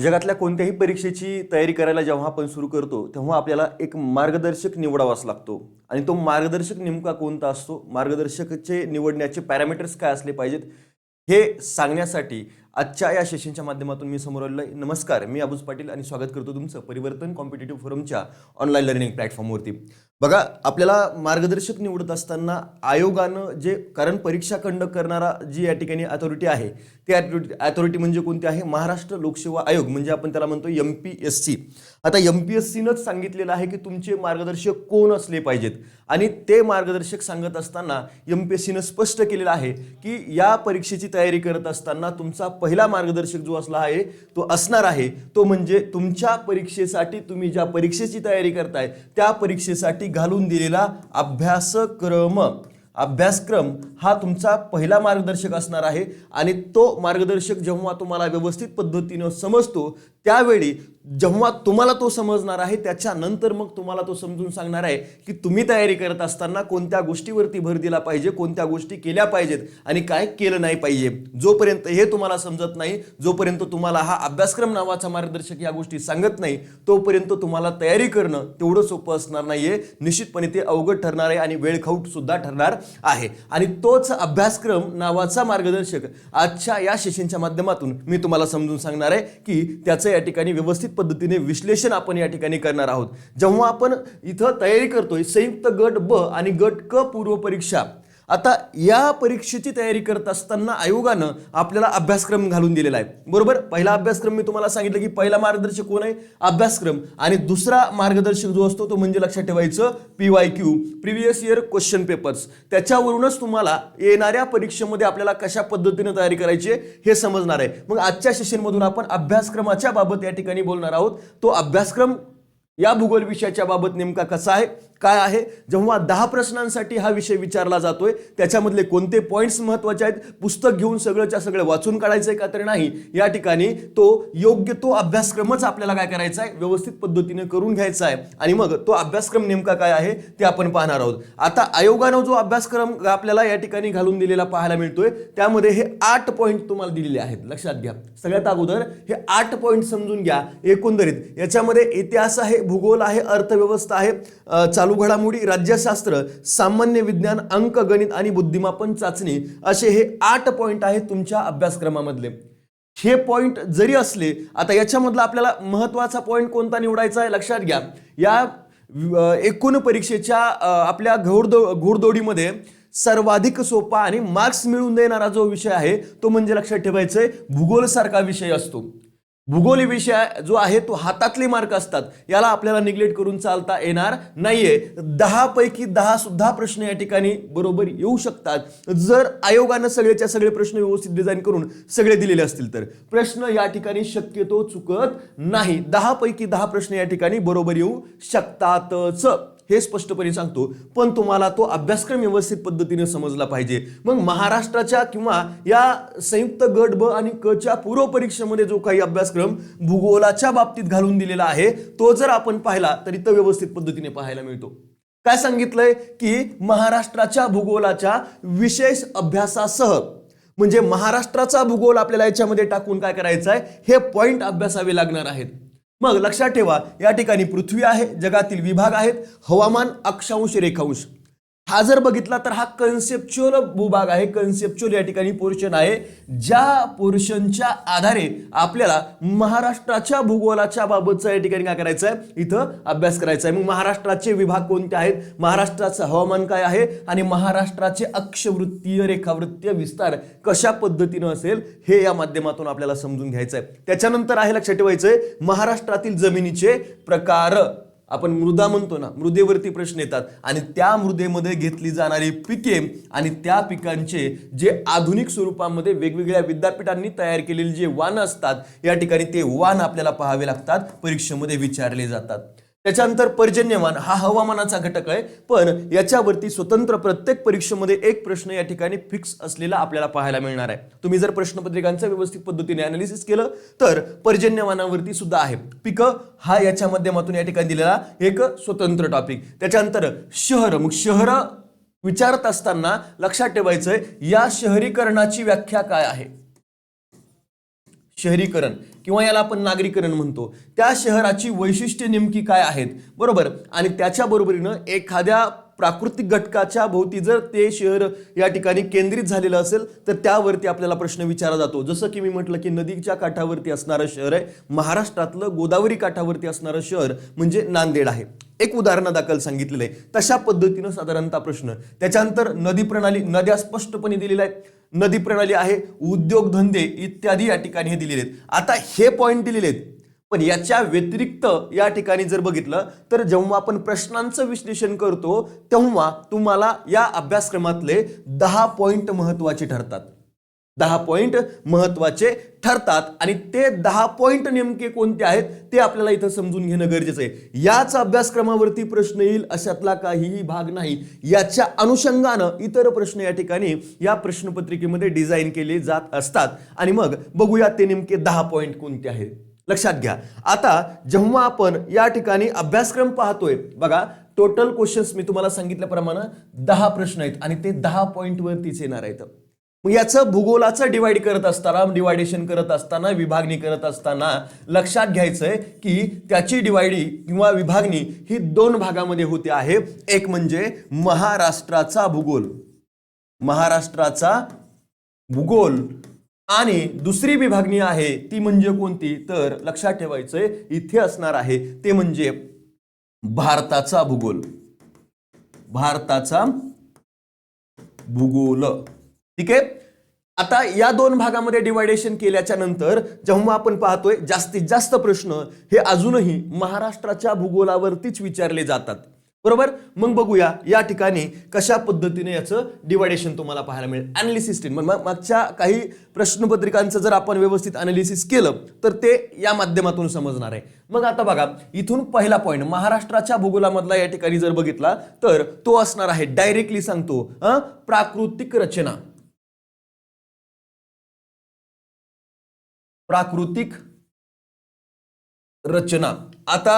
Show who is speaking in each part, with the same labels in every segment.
Speaker 1: जगातल्या कोणत्याही परीक्षेची तयारी करायला जेव्हा आपण सुरू करतो तेव्हा आपल्याला एक मार्गदर्शक निवडावाच लागतो. आणि तो मार्गदर्शक नेमका कोणता असतो? मार्गदर्शकचे निवडण्याचे पॅरामीटर्स काय असले पाहिजेत? हे सांगण्यासाठी आजच्या या सेशनच्या माध्यमातून मी समोर आलेलो आहे. नमस्कार मी अबूज पाटील आणि स्वागत करतो तुमचं परिवर्तन कॉम्पिटेटिव्ह फोरमच्या ऑनलाईन लर्निंग प्लॅटफॉर्मवरती बघा आपल्याला मार्गदर्शक निवडत असताना आयोगानं जे कारण परीक्षा कंडक्ट करणारा जी या ठिकाणी अथॉरिटी आहे ती अथॉरिटी म्हणजे कोणती आहे? महाराष्ट्र लोकसेवा आयोग म्हणजे आपण त्याला म्हणतो एम पी एस सी आता एम पी एस सीनंच सांगितलेलं आहे की तुमचे मार्गदर्शक कोण असले पाहिजेत? आणि ते मार्गदर्शक सांगत असताना एम पी एस सीनं स्पष्ट केलेलं आहे की या परीक्षेची तयारी करत असताना तुमचा पहिला मार्गदर्शक जो असला आहे तो असणार आहे. तो म्हणजे तुमच्या परीक्षेसाठी तुम्ही ज्या परीक्षेची तयारी करताय त्या परीक्षेसाठी घालून दिलेला अभ्यासक्रम. अभ्यासक्रम हा तुमचा पहिला मार्गदर्शक असणार आहे आणि तो मार्गदर्शक जेव्हा तुम्हाला व्यवस्थित पद्धतीनं समजतो त्यावेळी जेव्हा तुम्हाला तो समजणार आहे त्याच्यानंतर मग तुम्हाला तो समजून सांगणार आहे की तुम्ही तयारी करत असताना कोणत्या गोष्टीवरती भर दिला पाहिजे कोणत्या गोष्टी केल्या पाहिजेत आणि काय केलं नाही पाहिजे. जोपर्यंत हे तुम्हाला समजत नाही जोपर्यंत तुम्हाला हा अभ्यासक्रम नावाचा मार्गदर्शक या गोष्टी सांगत नाही तोपर्यंत तुम्हाला तयारी करणं तेवढं सोपं असणार नाहीये. निश्चितपणे ते अवघड ठरणार आहे आणि वेळखाऊट सुद्धा ठरणार आहे. आणि तोच अभ्यासक्रम नावाचा मार्गदर्शक आजच्या या सेशनच्या माध्यमातून मी तुम्हाला समजून सांगणार आहे की त्याचं या ठिकाणी व्यवस्थित पद्धतीने विश्लेषण आपण या ठिकाणी करणार आहोत. जेव्हा आपण इथं तयारी करतोय संयुक्त गट ब आणि गट क पूर्व परीक्षा आता या परीक्षेची तयारी करत असताना आयोगानं आपल्याला अभ्यासक्रम घालून दिलेला आहे. बरोबर? पहिला अभ्यासक्रम मी तुम्हाला सांगितलं की पहिला मार्गदर्शक कोण आहे? अभ्यासक्रम. आणि दुसरा मार्गदर्शक जो असतो तो म्हणजे लक्षात ठेवायचं P Y Q previous year question papers. त्याच्यावरूनच तुम्हाला येणाऱ्या परीक्षेमध्ये आपल्याला कशा पद्धतीने तयारी करायची हे समजणार आहे. मग आजच्या सेशनमधून आपण अभ्यासक्रमाच्या बाबत या ठिकाणी बोलणार आहोत. तो अभ्यासक्रम या भूगोल विषयाच्या बाबत नेमका कसा आहे? काय आहे? जेव्हा दहा प्रश्नांसाठी हा विषय विचारला जातोय त्याच्यामधले कोणते पॉईंट्स महत्त्वाचे आहेत? पुस्तक घेऊन सगळंच्या सगळं वाचून काढायचंय का तर नाही? या ठिकाणी तो योग्य तो अभ्यासक्रमच आपल्याला काय करायचा आहे? व्यवस्थित पद्धतीने करून घ्यायचा आहे. आणि मग तो अभ्यासक्रम नेमका काय आहे? ते आपण पाहणार आहोत. आता आयोगानं जो अभ्यासक्रम आपल्याला या ठिकाणी घालून दिलेला पाहायला मिळतोय त्यामध्ये हे आठ पॉईंट तुम्हाला दिलेले आहेत. लक्षात घ्या. सगळ्यात अगोदर हे आठ पॉईंट समजून घ्या एकंदरीत. याच्यामध्ये इतिहास आहे भूगोल आहे अर्थव्यवस्था आहे चालू चालू घडामोडी राज्यशास्त्र सामान्य विज्ञान अंक गणित आणि बुद्धिमापन चाचणी असे हे आठ पॉईंट आहेत तुमच्या अभ्यासक्रमामधले. हे पॉईंट जरी असले आता याच्यामधला आपल्याला महत्त्वाचा पॉईंट कोणता निवडायचा आहे लक्षात घ्या. या एकूण परीक्षेच्या आपल्या घोडदो घोडदोडीमध्ये सर्वाधिक सोपा आणि मार्क्स मिळवून देणारा जो विषय आहे तो म्हणजे लक्षात ठेवायचा आहे भूगोलसारखा विषय असतो. भूगोली विषय जो आहे तो हातातले मार्क असतात. याला आपल्याला निग्लेक्ट करून चालता येणार नाहीये. दहा पैकी दहा सुद्धा प्रश्न या ठिकाणी बरोबर येऊ शकतात. जर आयोगानं सगळेच्या सगळे प्रश्न व्यवस्थित डिझाईन करून सगळे दिलेले असतील तर. प्रश्न या ठिकाणी शक्यतो चुकत नाही. दहा पैकी दहा प्रश्न या ठिकाणी बरोबर येऊ शकतातच. हे स्पष्टपणे सांगतो पण तुम्हाला तो अभ्यासक्रम व्यवस्थित पद्धतीने समजला पाहिजे. मग महाराष्ट्राच्या किंवा या संयुक्त गट ब आणि क च्या पूर्व परीक्षेमध्ये जो काही अभ्यासक्रम भूगोलाच्या बाबतीत घालून दिलेला आहे तो जर आपण पाहिला तर इथं व्यवस्थित पद्धतीने पाहायला मिळतो. काय सांगितलंय? की महाराष्ट्राच्या भूगोलाच्या विशेष अभ्यासासह म्हणजे महाराष्ट्राचा भूगोल आपल्याला याच्यामध्ये टाकून काय करायचं आहे हे पॉईंट अभ्यासावे लागणार आहेत. मग लक्षात ठेवा या ठिकाणी पृथ्वी आहे जगातील विभाग आहेत हवामान अक्षांश रेखांश. हा जर बघितला तर हा कन्सेप्च्युअल भूभाग आहे. कन्सेप्च्युअल या ठिकाणी पोर्शन आहे. ज्या पोर्शनच्या आधारे आपल्याला महाराष्ट्राच्या भूगोलाच्या बाबतचा या ठिकाणी काय करायचं आहे इथं अभ्यास करायचा आहे मग महाराष्ट्राचे विभाग कोणते आहेत? महाराष्ट्राचं हवामान काय आहे? आणि महाराष्ट्राचे अक्षवृत्तीय रेखावृत्तीय विस्तार कशा पद्धतीनं असेल? हे या माध्यमातून आपल्याला समजून घ्यायचं आहे त्याच्यानंतर आहे लक्षात ठेवायचं आहे महाराष्ट्रातील जमिनीचे प्रकार. आपण मृदा म्हणतो ना मृदेवरती प्रश्न येतात. आणि त्या मृदेमध्ये घेतली जाणारी पिके आणि त्या पिकांचे जे आधुनिक स्वरूपामध्ये वेगवेगळ्या विद्यापीठांनी तयार केलेले जे वाण असतात या ठिकाणी ते वाण आपल्याला पाहावे लागतात परीक्षेमध्ये विचारले जातात. त्याच्यानंतर पर्जन्यमान हा हवामानाचा घटक आहे. पण याच्यावरती स्वतंत्र प्रत्येक परीक्षेमध्ये एक प्रश्न या ठिकाणी फिक्स असलेला आपल्याला पाहायला मिळणार आहे. तुम्ही जर प्रश्नपत्रिकांचं व्यवस्थित पद्धतीने अनालिसिस केलं तर पर्जन्यमानावरती सुद्धा आहे. पिकं हा याच्या माध्यमातून या ठिकाणी दिलेला एक स्वतंत्र टॉपिक त्याच्यानंतर शहर मग शहर विचारत असताना लक्षात ठेवायचंय या शहरीकरणाची व्याख्या काय आहे? शहरीकरण किंवा याला आपण नागरीकरण म्हणतो. त्या शहराची वैशिष्ट्ये नेमकी काय आहेत? बरोबर? आणि त्याच्या बरोबरीनं एखाद्या प्राकृतिक घटकाच्या भोवती जर ते शहर या ठिकाणी केंद्रित झालेलं असेल तर त्यावरती आपल्याला प्रश्न विचारला जातो. जसं की मी म्हटलं की नदीच्या काठावरती असणारं शहर आहे महाराष्ट्रातलं गोदावरी काठावरती असणारं शहर म्हणजे नांदेड आहे. एक उदाहरण दाखल सांगितलेलं आहे. तशा पद्धतीनं साधारणतः प्रश्न. त्याच्यानंतर नदी प्रणाली नद्या स्पष्टपणे दिलेल्या आहेत. नदी प्रणाली आहे उद्योगधंदे इत्यादी या ठिकाणी हे दिलेले आहेत. आता हे पॉईंट दिलेले आहेत. पण याच्या व्यतिरिक्त या ठिकाणी जर बघितलं तर जेव्हा आपण प्रश्नांचं विश्लेषण करतो तेव्हा तुम्हाला या अभ्यासक्रमातले दहा पॉईंट महत्त्वाचे ठरतात. दहा पॉईंट महत्त्वाचे ठरतात. आणि ते दहा पॉईंट नेमके कोणते आहेत ते आपल्याला इथं समजून घेणं गरजेचं आहे. याच अभ्यासक्रमावरती प्रश्न येईल अशातला काहीही भाग नाही. याच्या अनुषंगानं इतर प्रश्न या ठिकाणी या प्रश्नपत्रिकेमध्ये डिझाईन केले जात असतात. आणि मग बघूया ते नेमके दहा पॉईंट कोणते आहेत. लक्षात घ्या. आता जेव्हा आपण या ठिकाणी अभ्यासक्रम पाहतोय बघा टोटल क्वेश्चन्स मी तुम्हाला सांगितल्याप्रमाणे दहा प्रश्न आहेत. आणि ते दहा पॉईंटवरतीच येणार आहेत. मग याचं भूगोलाचं डिवाइड करत असताना डिवायडेशन करत असताना विभागणी करत असताना लक्षात घ्यायचंय की त्याची डिवायडी किंवा विभागणी ही दोन भागामध्ये होते आहे. एक म्हणजे महाराष्ट्राचा भूगोल. महाराष्ट्राचा भूगोल. आणि दुसरी विभागणी आहे ती म्हणजे कोणती? तर लक्षात ठेवायचंय इथे असणार आहे ते म्हणजे भारताचा भूगोल. भारताचा भूगोल. ठीक आहे? आता या दोन भागामध्ये डिवायडेशन केल्याच्यानंतर जेव्हा आपण पाहतोय जास्तीत जास्त प्रश्न हे अजूनही महाराष्ट्राच्या भूगोलावरतीच विचारले जातात. बरोबर? मग बघूया या ठिकाणी कशा पद्धतीने याचं डिवायडेशन तुम्हाला पाहायला मिळेल. अनालिसिस मागच्या काही प्रश्नपत्रिकांचं जर आपण व्यवस्थित अनालिसिस केलं तर ते या माध्यमातून समजणार आहे. मग आता बघा इथून पहिला पॉईंट महाराष्ट्राच्या भूगोलामधला या ठिकाणी जर बघितला तर तो असणार आहे डायरेक्टली सांगतो प्राकृतिक रचना. प्राकृतिक रचना. आता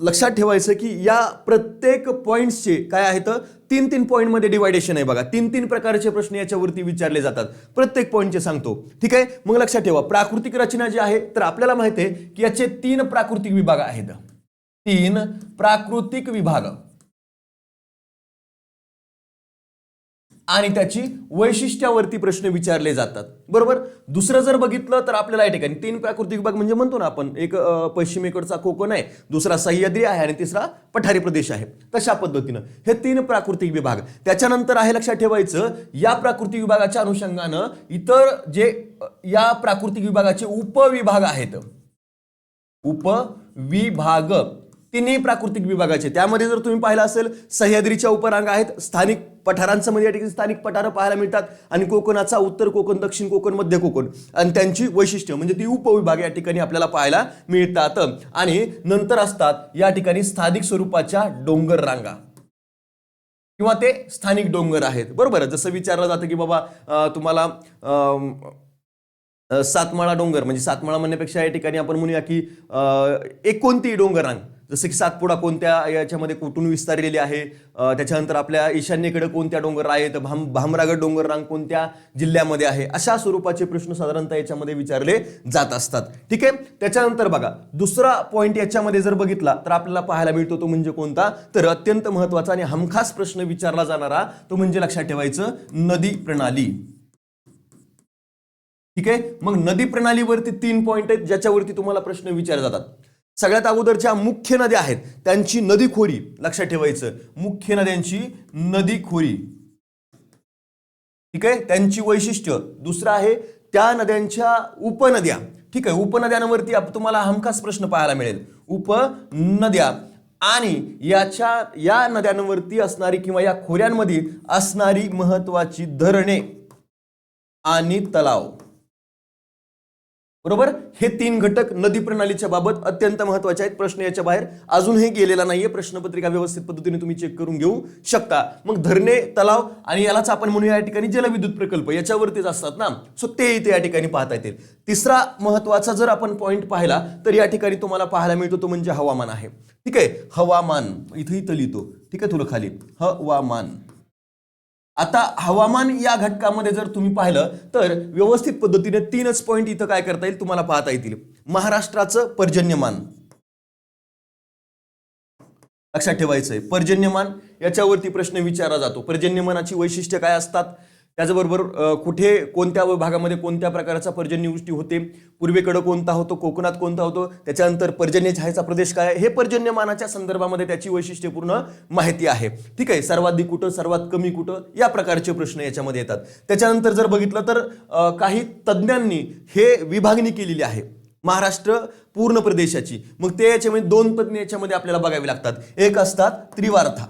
Speaker 1: लक्षात ठेवायचं की या प्रत्येक पॉईंट्सचे काय आहेत? तीन तीन पॉईंटमध्ये डिवायडेशन आहे बघा. तीन तीन प्रकारचे प्रश्न याच्यावरती विचारले जातात. प्रत्येक पॉईंटचे सांगतो. ठीक आहे? मग लक्षात ठेवा. प्राकृतिक रचना जी आहे तर आपल्याला माहिती आहे की याचे तीन प्राकृतिक विभाग आहेत. तीन प्राकृतिक विभाग. आणि त्याची वैशिष्ट्यावरती प्रश्न विचारले जातात. बरोबर? दुसरं जर बघितलं तर आपल्याला या ठिकाणी तीन प्राकृतिक विभाग म्हणजे म्हणतो ना आपण एक पश्चिमेकडचा कोकण आहे दुसरा सह्याद्री आहे आणि तिसरा पठारी प्रदेश आहे. तशा पद्धतीनं हे तीन प्राकृतिक विभाग. त्याच्यानंतर आहे लक्षात ठेवायचं या प्राकृतिक विभागाच्या अनुषंगानं इतर जे या प्राकृतिक विभागाचे उपविभाग आहेत. उपविभाग. तिन्ही प्राकृतिक विभागाचे. त्यामध्ये जर तुम्ही पाहिलं असेल सह्याद्रीच्या उपरांग आहेत. स्थानिक पठारांचं म्हणजे या ठिकाणी स्थानिक पठारं पाहायला मिळतात. आणि कोकणाचा उत्तर कोकण दक्षिण कोकण मध्य कोकण. आणि त्यांची वैशिष्ट्य म्हणजे ती उपविभाग या ठिकाणी आपल्याला पाहायला मिळतात. आणि नंतर असतात या ठिकाणी स्थानिक स्वरूपाच्या डोंगर रांगा किंवा ते स्थानिक डोंगर आहेत. बरोबर. जसं विचारलं जातं की बाबा तुम्हाला अं, सातमाळा डोंगर म्हणजे सातमाळा म्हणण्यापेक्षा या ठिकाणी आपण म्हणूया की एकोणती डोंगर रांग जसं की सातपुडा कोणत्या याच्यामध्ये कुठून विस्तारलेली आहे? त्याच्यानंतर आपल्या ईशान्येकडे कोणत्या डोंगर आहेत? भाम भामरागड डोंगर रांग कोणत्या जिल्ह्यामध्ये आहे? अशा स्वरूपाचे प्रश्न साधारणतः याच्यामध्ये विचारले जात असतात. ठीक आहे? त्याच्यानंतर बघा दुसरा पॉईंट याच्यामध्ये जर बघितला तर आपल्याला पाहायला मिळतो तो म्हणजे कोणता? तर अत्यंत महत्त्वाचा आणि हमखास प्रश्न विचारला जाणारा तो म्हणजे लक्षात ठेवायचं नदी प्रणाली. ठीक आहे? मग नदी प्रणालीवरती तीन पॉईंट आहेत ज्याच्यावरती तुम्हाला प्रश्न विचारले जातात. सगळ्यात अगोदरच्या मुख्य नद्या आहेत. त्यांची नदी खोरी लक्षात ठेवायचं. मुख्य नद्यांची नदी खोरी ठीक आहे? त्यांची वैशिष्ट्य दुसरं आहे त्या नद्यांच्या उपनद्या. ठीक आहे? उपनद्यांवरती तुम्हाला हमखास प्रश्न पाहायला मिळेल. उपनद्या आणि याच्या या नद्यांवरती असणारी किंवा या खोऱ्यांमध्ये असणारी महत्वाची धरणे आणि तलाव. बरोबर? हे तीन घटक नदी प्रणालीच्या बाबत अत्यंत महत्त्वाचे आहेत. प्रश्न याच्या बाहेर अजूनही गेलेला नाहीये. प्रश्नपत्रिका व्यवस्थित पद्धतीने तुम्ही चेक करून घेऊ शकता. मग धरणे तलाव आणि यालाच आपण म्हणूया या ठिकाणी जलविद्युत प्रकल्प. याच्यावरतीच असतात ना? सो ते इथे या ठिकाणी पाहता येतील. तिसरा महत्त्वाचा जर आपण पॉईंट पाहिला तर या ठिकाणी तुम्हाला पाहायला मिळतो तो म्हणजे हवामान आहे. ठीक आहे? हवामान. इथं इथं लिहितो ठीक आहे? तुला खाली. हवामान. आता हवामान या घटकामध्ये जर तुम्ही पाहिलं तर व्यवस्थित पद्धतीने तीनच पॉईंट इथं काय करता येईल तुम्हाला पाहता येतील. महाराष्ट्राचं पर्जन्यमान. लक्षात ठेवायचंय. पर्जन्यमान याच्यावरती प्रश्न विचारला जातो. पर्जन्यमानाची वैशिष्ट्य काय असतात? त्याचबरोबर कुठे कोणत्या भागामध्ये कोणत्या प्रकारचा पर्जन्यवृष्टी होते पूर्वेकडं कोणता होतो कोकणात कोणता होतो त्याच्यानंतर पर्जन्य छायेचा प्रदेश काय हे पर्जन्यमानाच्या संदर्भामध्ये त्याची वैशिष्ट्यपूर्ण माहिती आहे. ठीक आहे सर्वाधिक कुठं सर्वात कमी कुठं या प्रकारचे प्रश्न याच्यामध्ये येतात. त्याच्यानंतर जर बघितलं तर काही तज्ज्ञांनी हे विभागणी केलेली आहे महाराष्ट्र पूर्ण प्रदेशाची. मग ते याच्यामध्ये दोन तज्ञ याच्यामध्ये आपल्याला बघावे लागतात. एक असतात त्रिवार्था.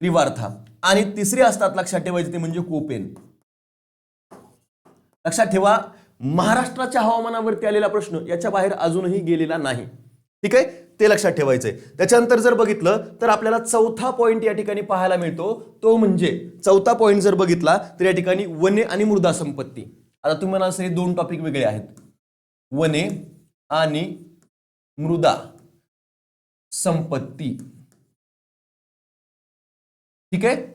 Speaker 1: त्रिवार्था. आणि तिसरी असतात लक्षात ठेवायचे ते म्हणजे कोपेन. लक्षात ठेवा महाराष्ट्राच्या हवामानावरती आलेला प्रश्न याच्या बाहेर अजूनही गेलेला नाही. ठीक आहे? ते लक्षात ठेवायचंय. त्याच्यानंतर जर बघितलं तर आपल्याला चौथा पॉईंट या ठिकाणी पाहायला मिळतो. तो म्हणजे चौथा पॉईंट जर बघितला तर या ठिकाणी वने आणि मृदा संपत्ती. आता तुम्ही म्हणाल हे दोन टॉपिक वेगळे आहेत. वने आणि मृदा संपत्ती. ठीक आहे?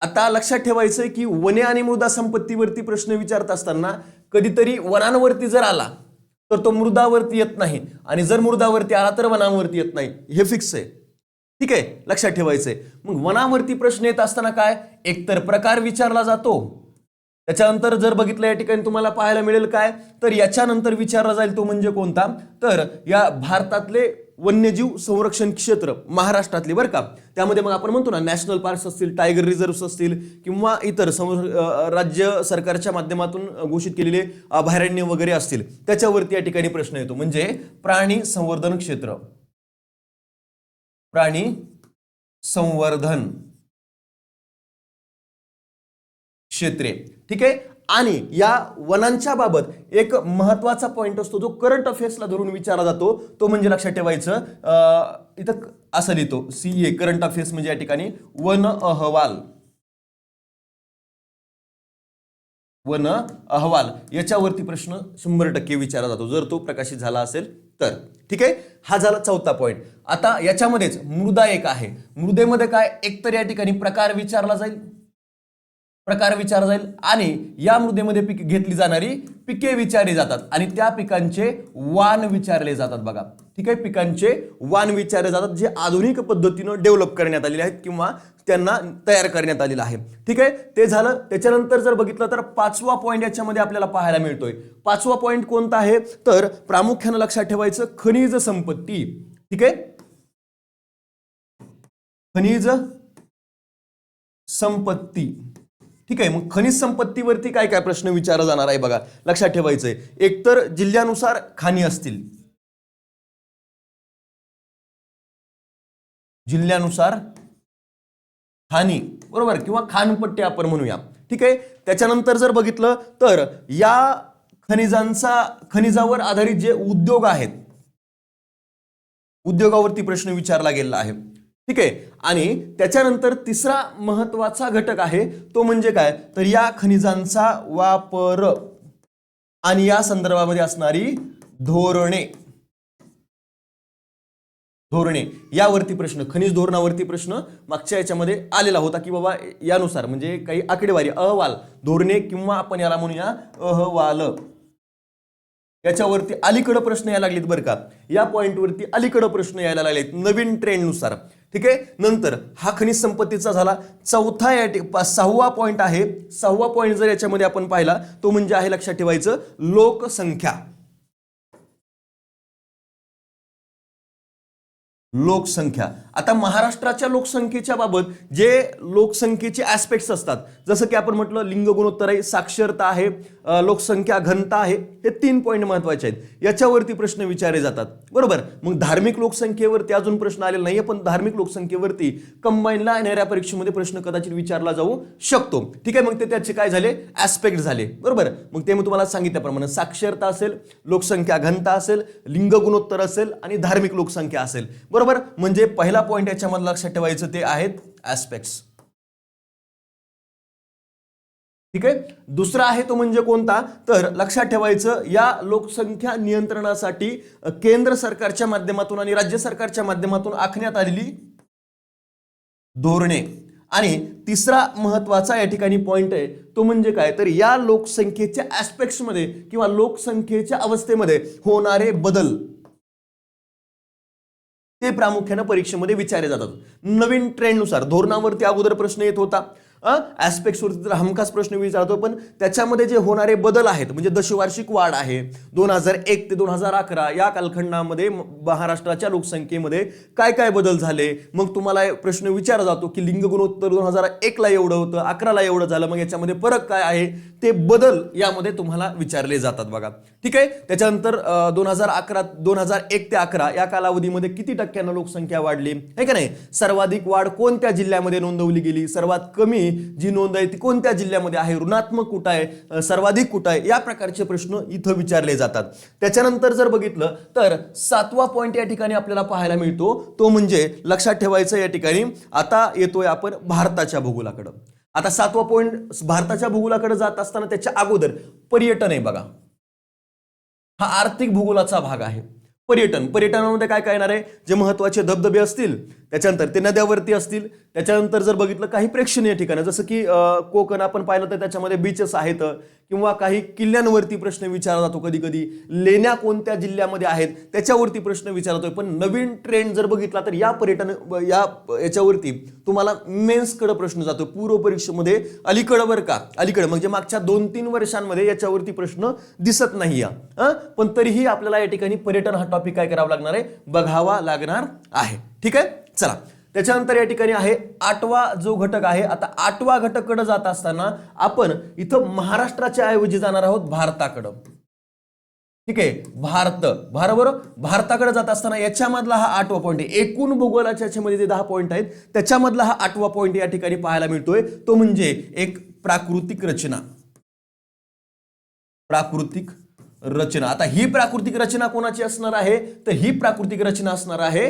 Speaker 1: आता लक्षात ठेवायचंय की वने आणि मृदा संपत्तीवरती प्रश्न विचारत असताना कधीतरी वनांवरती जर आला तर तो मृदावरती येत नाही. आणि जर मृदावरती आला तर वनांवरती येत नाही. हे फिक्स आहे. ठीक आहे? लक्षात ठेवायचंय. मग वनावरती प्रश्न येत असताना काय? एकतर प्रकार विचारला जातो. त्याच्यानंतर जर बघितलं या ठिकाणी तुम्हाला पाहायला मिळेल काय? तर याच्यानंतर विचारला जाईल तो म्हणजे कोणता? तर या भारतातले वन्यजीव संरक्षण क्षेत्र महाराष्ट्रातले बरं का. त्यामध्ये मग आपण म्हणतो ना नॅशनल पार्क्स असतील टायगर रिझर्व्ह असतील किंवा इतर संर- राज्य सरकारच्या माध्यमातून घोषित केलेले अभयारण्य वगैरे असतील त्याच्यावरती या ठिकाणी प्रश्न येतो. म्हणजे प्राणी संवर्धन क्षेत्र. प्राणी संवर्धन क्षेत्रे. ठीक आहे? आणि या वनांच्या बाबत एक महत्त्वाचा पॉईंट असतो जो करंट अफेअर्सला धरून विचारला जातो तो म्हणजे लक्षात ठेवायचं अं, इथं असं लिहितो सी ए करंट अफेअर्स म्हणजे या ठिकाणी वन अहवाल. वन अहवाल याच्यावरती प्रश्न शंभर टक्के विचारला जातो. जर तो प्रकाशित झाला असेल तर. ठीक आहे? हा झाला चौथा पॉईंट आता याच्यामध्येच मृदा एक आहे. मृदेमध्ये काय? एकतर या ठिकाणी प्रकार विचारला जाईल प्रकार विचारला जाईल आणि या मृदेमध्ये पीक घेतली जाणारी पिके विचारली जातात आणि त्या पिकांचे वाण विचारले जातात बघा. ठीक आहे? पिकांचे वाण विचारले जातात जे आधुनिक पद्धतीनं डेव्हलप करण्यात आलेले आहेत किंवा त्यांना तयार करण्यात आलेलं आहे. ठीक आहे? ते झालं. त्याच्यानंतर जर बघितलं तर पाचवा पॉईंट याच्यामध्ये आपल्याला पाहायला मिळतोय. पाचवा पॉईंट कोणता आहे? तर प्रामुख्यानं लक्षात ठेवायचं खनिज संपत्ती. ठीक आहे? खनिज संपत्ती. ठीक आहे मग खनिज संपत्तीवरती काय काय प्रश्न विचारला जाणार आहे बघा लक्षात ठेवायचंय. एकतर जिल्ह्यानुसार खाणी असतील. जिल्ह्यानुसार खाणी बरोबर किंवा खानपट्टी आपण म्हणूया. ठीक आहे त्याच्यानंतर जर बघितलं तर या खनिजांचा खनिजावर आधारित जे उद्योग आहेत उद्योगावरती प्रश्न विचारला गेलेला आहे. ठीक आहे? आणि त्याच्यानंतर तिसरा महत्त्वाचा घटक आहे तो म्हणजे काय? तर या खनिजांचा वापर आणि या संदर्भामध्ये असणारी धोरणे. धोरणे. यावरती प्रश्न खनिज धोरणावरती प्रश्न मागच्या याच्यामध्ये आलेला होता की बाबा यानुसार म्हणजे काही आकडेवारी अहवाल धोरणे किंवा आपण याला म्हणूया अहवाल. याच्यावरती अलीकडं प्रश्न यायला लागलेत बरं का. या पॉईंटवरती अलीकडं प्रश्न यायला लागलेत नवीन ट्रेंडनुसार ठीक आहे? नंतर हा खनिज संपत्तीचा झाला. चौथा या सहावा पॉईंट आहे. सहावा पॉईंट जर याच्यामध्ये आपण पाहिला तो म्हणजे आहे लक्षात ठेवायचं लोकसंख्या. लोकसंख्या. आता महाराष्ट्राच्या लोकसंख्येच्या बाबत जे लोकसंख्येचे ॲस्पेक्ट्स असतात जसं की आपण म्हटलं लिंग गुणोत्तर आहे साक्षरता आहे लोकसंख्या घनता आहे हे तीन पॉईंट महत्त्वाचे आहेत. याच्यावरती प्रश्न विचारले जातात. बरोबर? मग धार्मिक लोकसंख्येवरती अजून प्रश्न आलेला नाहीये पण धार्मिक लोकसंख्येवरती कंबाईनला येणाऱ्या परीक्षेमध्ये प्रश्न कदाचित विचारला जाऊ शकतो. ठीक आहे मग ते त्याचे काय झाले? ॲस्पेक्ट झाले. बरोबर? मग ते मी तुम्हाला सांगितल्याप्रमाणे साक्षरता असेल लोकसंख्या घनता असेल लिंग गुणोत्तर असेल आणि धार्मिक लोकसंख्या असेल. बरोबर? म्हणजे पहिला पॉईंट याच्यामध्ये लक्षात ठेवायचं ते आहेत ऍस्पेक्ट्स ठीक आहे? दुसरा आहे तो म्हणजे कोणता? तर लक्षात ठेवायचं या लोकसंख्या नियंत्रणासाठी केंद्र सरकारच्या माध्यमातून आणि राज्य सरकारच्या माध्यमातून आखण्यात आलेली धोरणे. आणि तिसरा महत्त्वाचा या ठिकाणी पॉइंट आहे तो म्हणजे काय? तर या लोकसंख्येच्या ॲस्पेक्ट्समध्ये किंवा लोकसंख्येच्या अवस्थेमध्ये होणारे बदल. ते प्रामुख्यानं परीक्षेमध्ये विचारले जातात. नवीन ट्रेंडनुसार धोरणावरती अगोदर प्रश्न येत होता. ॲस्पेक्ट्सवरती तर हमखास प्रश्न विचारतो पण त्याच्यामध्ये जे होणारे बदल आहेत म्हणजे दशवार्षिक वाढ आहे दोन हजार एक ते दोन हजार अकरा या कालखंडामध्ये महाराष्ट्राच्या लोकसंख्येमध्ये काय काय बदल झाले? मग तुम्हाला प्रश्न विचारला जातो की लिंग गुणोत्तर दोन हजार एकला एवढं होतं अकराला एवढं झालं मग याच्यामध्ये फरक काय आहे? ते बदल यामध्ये तुम्हाला विचारले जातात बघा. ठीक आहे? त्याच्यानंतर दोन हजार अकरा दोन हजार एक ते अकरा या कालावधीमध्ये किती टक्क्यानं लोकसंख्या वाढली? आहे का नाही? सर्वाधिक वाढ कोणत्या जिल्ह्यामध्ये नोंदवली गेली? सर्वात कमी जी नोंद आहे ती कोणत्या जिल्ह्यामध्ये आहे? ऋणात्मक कुठं आहे? सर्वाधिक कुठं आहे? या प्रकारचे प्रश्न इथं विचारले जातात. त्याच्यानंतर जर बघितलं तर सातवा पॉईंट या ठिकाणी आपल्याला पाहायला मिळतो. तो म्हणजे लक्षात ठेवायचं या ठिकाणी आता येतोय आपण भारताच्या भूगोलाकडं. आता सातवा पॉईंट भारताच्या भूगोलाकडे जात असताना त्याच्या अगोदर पर्यटन आहे बघा. हा आर्थिक भूगोलाचा भाग आहे. पर्यटन पर्यटनामध्ये काय काय येणार आहे? जे महत्त्वाचे धबधबे असतील त्याच्यानंतर ते नद्यावरती असतील. त्याच्यानंतर जर बघितलं काही प्रेक्षणीय ठिकाणं जसं की कोकण आपण पाहिलं तर त्याच्यामध्ये बीचेस आहेत किंवा काही किल्ल्यांवरती प्रश्न विचारला जातो कधी कधी लेण्या कोणत्या जिल्ह्यामध्ये आहेत त्याच्यावरती प्रश्न विचारतोय जातोय. पण नवीन ट्रेंड जर बघितला तर या पर्यटन या याच्यावरती तुम्हाला मेन्सकडे प्रश्न जातो. पूर्व परीक्षेमध्ये अलीकडं बरं का अलीकडे. म्हणजे मागच्या दोन तीन वर्षांमध्ये याच्यावरती प्रश्न दिसत नाही या पण तरीही आपल्याला या ठिकाणी पर्यटन हा टॉपिक काय करावा लागणार आहे? बघावा लागणार आहे. ठीक आहे? चला. त्याच्यानंतर या ठिकाणी आहे आठवा जो घटक आहे आता आठवा घटककडे जात असताना आपण इथं महाराष्ट्राच्या ऐवजी जाणार आहोत भारताकडं. ठीक आहे? भारत. बरोबर भारताकडे जात असताना याच्यामधला हा आठवा पॉईंट आहे. एकूण भूगोलाच्या याच्यामध्ये जे दहा पॉईंट आहेत त्याच्यामधला हा आठवा पॉईंट या ठिकाणी पाहायला मिळतोय. तो म्हणजे एक प्राकृतिक रचना. प्राकृतिक रचना. आता ही प्राकृतिक रचना कोणाची असणार आहे? तर ही प्राकृतिक रचना असणार आहे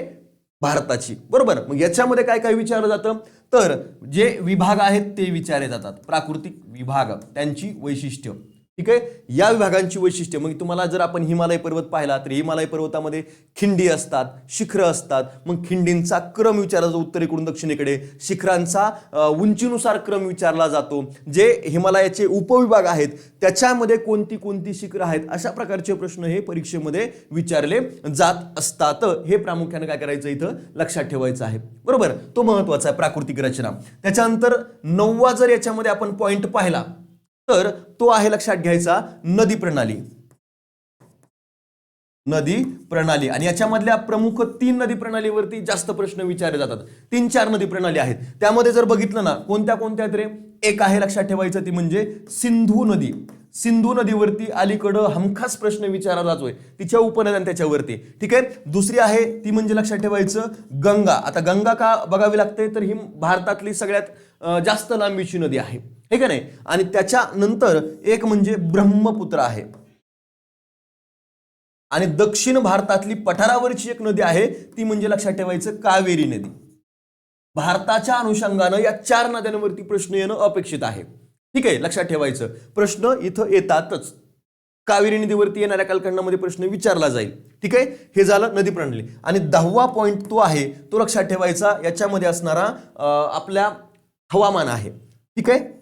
Speaker 1: भारताची. बरोबर? मग याच्यामध्ये काय काय विचारलं जातं? तर जे विभाग आहेत ते विचारले जातात. प्राकृतिक विभाग त्यांची वैशिष्ट्य. ठीक आहे? या विभागांची वैशिष्ट्य मग तुम्हाला जर आपण हिमालय पर्वत पाहिला तर हिमालय पर्वतामध्ये खिंडी असतात शिखरं असतात. मग खिंडींचा क्रम विचारला जातो उत्तरेकडून दक्षिणेकडे. शिखरांचा उंचीनुसार क्रम विचारला जातो. जे हिमालयाचे उपविभाग आहेत त्याच्यामध्ये कोणती कोणती शिखरं आहेत अशा प्रकारचे प्रश्न हे परीक्षेमध्ये विचारले जात असतात. हे प्रामुख्याने काय करायचं इथं? लक्षात ठेवायचं आहे. बरोबर? तो महत्त्वाचा आहे प्राकृतिक रचना. त्याच्यानंतर नववा जर याच्यामध्ये आपण पॉईंट पाहिला तर तो आहे लक्षात घ्यायचा नदी प्रणाली. नदी प्रणाली. आणि याच्यामधल्या प्रमुख तीन नदी प्रणालीवरती जास्त प्रश्न विचारले जातात. तीन चार नदी प्रणाली आहेत. त्यामध्ये जर बघितलं ना कोणत्या कोणत्या तरी एक आहे लक्षात ठेवायचं ती म्हणजे सिंधू नदी. सिंधू नदीवरती अलीकडं हमखास प्रश्न विचारला जातोय. तिच्या उपनद्या त्याच्यावरती. ठीक आहे? दुसरी आहे ती म्हणजे लक्षात ठेवायचं गंगा. आता गंगा का बघावी लागते? तर ही भारतातली सगळ्यात जास्त लांबीची नदी आहे. ठीक आहे नाही? आणि त्याच्यानंतर एक म्हणजे ब्रह्मपुत्र आहे. आणि दक्षिण भारतातली पठारावरची एक नदी आहे ती म्हणजे लक्षात ठेवायचं कावेरी नदी. भारताच्या अनुषंगानं या चार नद्यांवरती प्रश्न येणं अपेक्षित आहे. ठीक आहे लक्षात ठेवायचं. प्रश्न इथं येतातच. कावेरी नदीवरती येणाऱ्या कालखंडामध्ये प्रश्न विचारला जाईल. ठीक आहे? हे झालं नदी प्रणाली. आणि दहावा पॉईंट तो आहे तो लक्षात ठेवायचा याच्यामध्ये असणारा आपल्या हवामान आहे. ठीक आहे?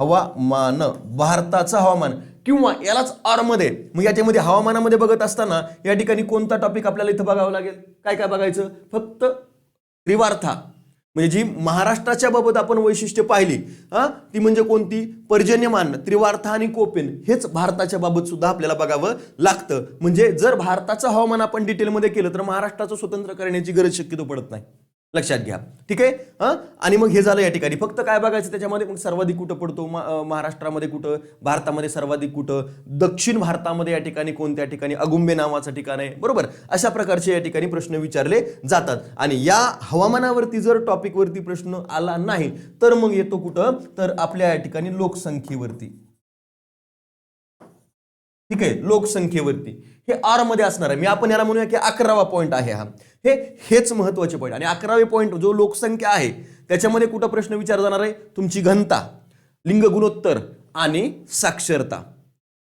Speaker 1: हवामान भारताचं हवामान किंवा यालाच आरमध्ये मग याच्यामध्ये हवामानामध्ये बघत असताना या ठिकाणी कोणता टॉपिक आपल्याला इथं बघावं लागेल? काय काय बघायचं? फक्त त्रिवार्था. म्हणजे जी महाराष्ट्राच्या बाबत आपण वैशिष्ट्य पाहिली हा ती म्हणजे कोणती? पर्जन्यमान त्रिवार्था आणि कोपेन हेच भारताच्या बाबत सुद्धा आपल्याला बघावं लागतं. म्हणजे जर भारताचं हवामान आपण डिटेलमध्ये केलं तर महाराष्ट्राचं स्वतंत्र करण्याची गरज शक्यतो पडत नाही. लक्षात घ्या. ठीक आहे? आणि मग हे झालं या ठिकाणी. फक्त काय बघायचं त्याच्यामध्ये? मग सर्वाधिक कुठं पडतो? महाराष्ट्रामध्ये कुठं? भारतामध्ये सर्वाधिक कुठं? दक्षिण भारतामध्ये या ठिकाणी कोणत्या ठिकाणी? अगुंबे नावाचं ठिकाण आहे. बरोबर? अशा प्रकारचे या ठिकाणी प्रश्न विचारले जातात. आणि या हवामानावरती जर टॉपिकवरती प्रश्न आला नाही तर मग येतो कुठं? तर आपल्या या ठिकाणी लोकसंख्येवरती. ठीक आहे लोकसंख्येवरती. हे आरमध्ये असणार आहे. मी आपण याला म्हणूया की अकरावा पॉईंट आहे हा. हे हेच महत्त्वाचे पॉईंट आणि अकरावे पॉईंट जो लोकसंख्या आहे त्याच्यामध्ये कुठं प्रश्न विचार जाणार आहे? तुमची घनता लिंग गुणोत्तर आणि साक्षरता.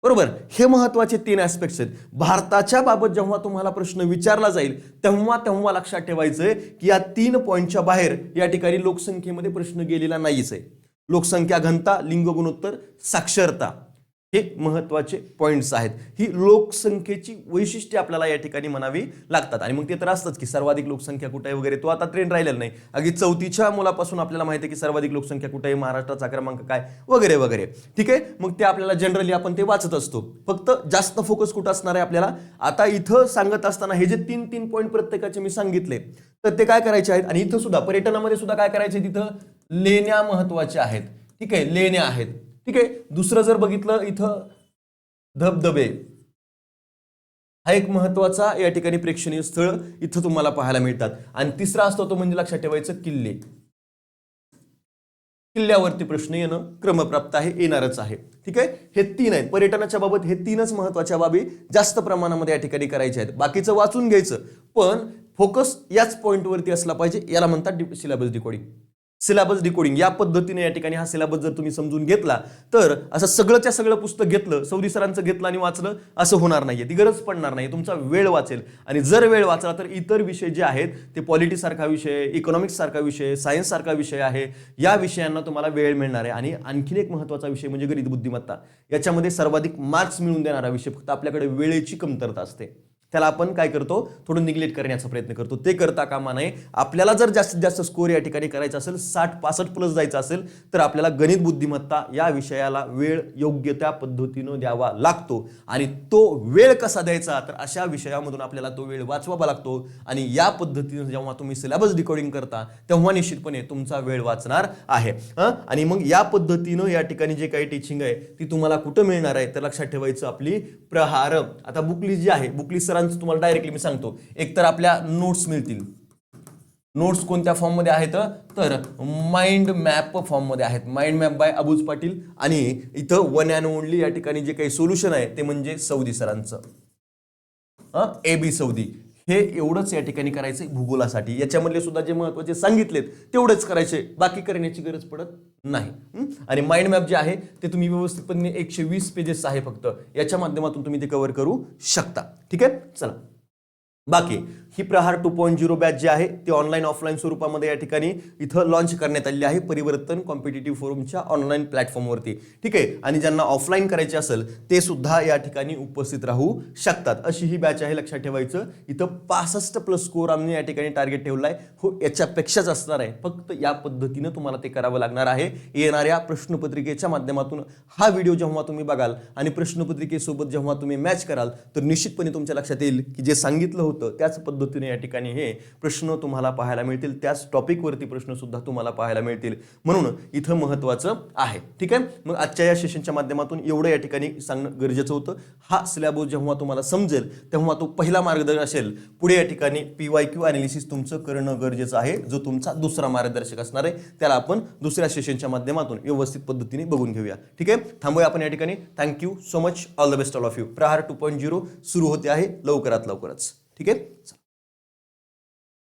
Speaker 1: बरोबर? हे महत्त्वाचे तीन ऍस्पेक्ट्स आहेत. भारताच्या बाबत जेव्हा तुम्हाला प्रश्न विचारला जाईल तेव्हा तेव्हा लक्षात ठेवायचं आहे की या तीन पॉईंटच्या बाहेर या ठिकाणी लोकसंख्येमध्ये प्रश्न गेलेला नाहीच आहे. लोकसंख्या घनता लिंग गुणोत्तर साक्षरता. हे महत्त्वाचे पॉईंट्स आहेत. ही लोकसंख्येची वैशिष्ट्ये आपल्याला या ठिकाणी म्हणावी लागतात. आणि मग ते तर असतंच की सर्वाधिक लोकसंख्या कुठे आहे वगैरे तो आता ट्रेंड राहिलेला नाही. अगदी चौथीच्या मुलापासून आपल्याला माहिती आहे की सर्वाधिक लोकसंख्या कुठे आहे महाराष्ट्राचा क्रमांक काय वगैरे वगैरे. ठीक आहे? मग ते आपल्याला जनरली आपण ते वाचत असतो. फक्त जास्त फोकस कुठं असणार आहे आपल्याला? आता इथं सांगत असताना हे जे तीन तीन पॉईंट प्रत्येकाचे मी सांगितले तर ते काय करायचे आहेत? आणि इथं सुद्धा पर्यटनामध्ये सुद्धा काय करायचे तिथं लेण्या महत्त्वाच्या आहेत. ठीक आहे? लेण्या आहेत. ठीक आहे? दुसरं जर बघितलं इथं धबधबे. हा एक महत्त्वाचा या ठिकाणी प्रेक्षणीय स्थळ इथं तुम्हाला पाहायला मिळतात. आणि तिसरा असतो तो म्हणजे लक्षात ठेवायचं किल्ले. किल्ल्यावरती प्रश्न येणं क्रमप्राप्त आहे येणारच आहे. ठीक आहे? हे तीन आहेत. पर्यटनाच्या बाबत हे तीनच महत्त्वाच्या बाबी जास्त प्रमाणामध्ये या ठिकाणी करायच्या आहेत. बाकीचं वाचून घ्यायचं. पण फोकस याच पॉईंटवरती असला पाहिजे याला म्हणतात सिलेबस डिकोडिंग सिलेबस डिकोडिंग या पद्धतीने या ठिकाणी हा सिलेबस जर तुम्ही समजून घेतला तर असं सगळंच्या सगळं पुस्तक घेतलं सौदी सरांचं घेतलं आणि वाचलं असं होणार नाहीये. ती गरज पडणार नाही तुमचा वेळ वाचेल. आणि जर वेळ वाचला तर इतर विषय जे आहेत ते पॉलिटी सारखा विषय इकॉनॉमिक्स सारखा विषय सायन्स सारखा विषय आहे. या विषयांना तुम्हाला वेळ मिळणार आहे. आणि आणखीन एक महत्त्वाचा विषय म्हणजे गणित बुद्धिमत्ता. याच्यामध्ये सर्वाधिक मार्क्स मिळवून देणारा विषय फक्त आपल्याकडे वेळेची कमतरता असते. त्याला आपण काय करतो? थोडं निग्लेक्ट करण्याचा प्रयत्न करतो. ते करता कामा नये. आपल्याला जर जास्तीत जास्त स्कोर या ठिकाणी करायचा असेल साठ पासष्ट प्लस जायचं असेल तर आपल्याला गणित बुद्धिमत्ता या विषयाला वेळ योग्य त्या पद्धतीनं द्यावा लागतो. आणि तो वेळ कसा द्यायचा? तर अशा विषयामधून आपल्याला तो वेळ वाचवावा लागतो. आणि या पद्धतीनं जेव्हा तुम्ही सिलेबस डिकोडिंग करता तेव्हा निश्चितपणे तुमचा वेळ वाचणार आहे. आणि मग या पद्धतीनं या ठिकाणी जे काही टीचिंग आहे ती तुम्हाला कुठं मिळणार आहे? तर लक्षात ठेवायचं आपली प्रहार. आता बुकली जी आहे बुकली सर उत्तरांचं तुम्हाला डायरेक्टली मी सांगतो. एकतर आपल्या नोट्स मिळतील. नोट्स कोणत्या फॉर्ममध्ये आहेत? तर माइंड मॅप फॉर्ममध्ये आहेत. Mind map by Abuj Patil आणि इथं वन अँड ओनली या ठिकाणी जे काही सोल्युशन आहे ते म्हणजे सौदी सरांचं. A B Saudi. हे एवढंच या ठिकाणी करायचं भूगोलासाठी. याच्यामधले सुद्धा जे महत्त्वाचे सांगितलेत तेवढंच करायचे. बाकी करण्याची गरज पडत नाही. आणि माइंड मॅप जे आहे ते तुम्ही व्यवस्थितपणे एकशे वीस पेजेस आहे फक्त. याच्या माध्यमातून तुम्ही ते कव्हर करू शकता. ठीक आहे? चला. बाकी ही Prahar two point zero batch जी आहे ती ऑनलाईन ऑफलाईन स्वरूपामध्ये या ठिकाणी इथं लॉन्च करण्यात आलेली आहे परिवर्तन कॉम्पिटेटिव्ह फोरमच्या ऑनलाईन प्लॅटफॉर्मवरती ठीक आहे? आणि ज्यांना ऑफलाईन करायचे असेल ते सुद्धा या ठिकाणी उपस्थित राहू शकतात. अशी ही बॅच आहे लक्षात ठेवायचं. इथं पासष्ट प्लस स्कोर आम्ही या ठिकाणी टार्गेट ठेवला आहे. हो याच्यापेक्षाच असणार आहे. फक्त या पद्धतीनं तुम्हाला ते करावं लागणार आहे. येणाऱ्या प्रश्नपत्रिकेच्या माध्यमातून हा व्हिडिओ जेव्हा तुम्ही बघाल आणि प्रश्नपत्रिकेसोबत जेव्हा तुम्ही मॅच कराल तर निश्चितपणे तुमच्या लक्षात येईल की जे सांगितलं होतं त्याच पद्धतीने या ठिकाणी हे प्रश्न तुम्हाला पाहायला मिळतील. त्याच टॉपिकवरती प्रश्न सुद्धा तुम्हाला पाहायला मिळतील. म्हणून इथं महत्त्वाचं आहे. ठीक आहे? मग आजच्या या सेशनच्या माध्यमातून एवढं या ठिकाणी सांगणं गरजेचं होतं. हा सिलॅबस जेव्हा तुम्हाला समजेल तेव्हा तो पहिला मार्गदर्शक असेल. पुढे या ठिकाणी पी वाय क्यू अॅनालिसिस तुमचं करणं गरजेचं आहे. जो तुमचा दुसरा मार्गदर्शक असणार आहे त्याला आपण दुसऱ्या सेशनच्या माध्यमातून व्यवस्थित पद्धतीने बघून घेऊया. ठीक आहे? थांबूया आपण या ठिकाणी. Thank you so much all the best all of you Prahar two point zero सुरू होते आहे. लवकरात लवकरच. ठीक आहे?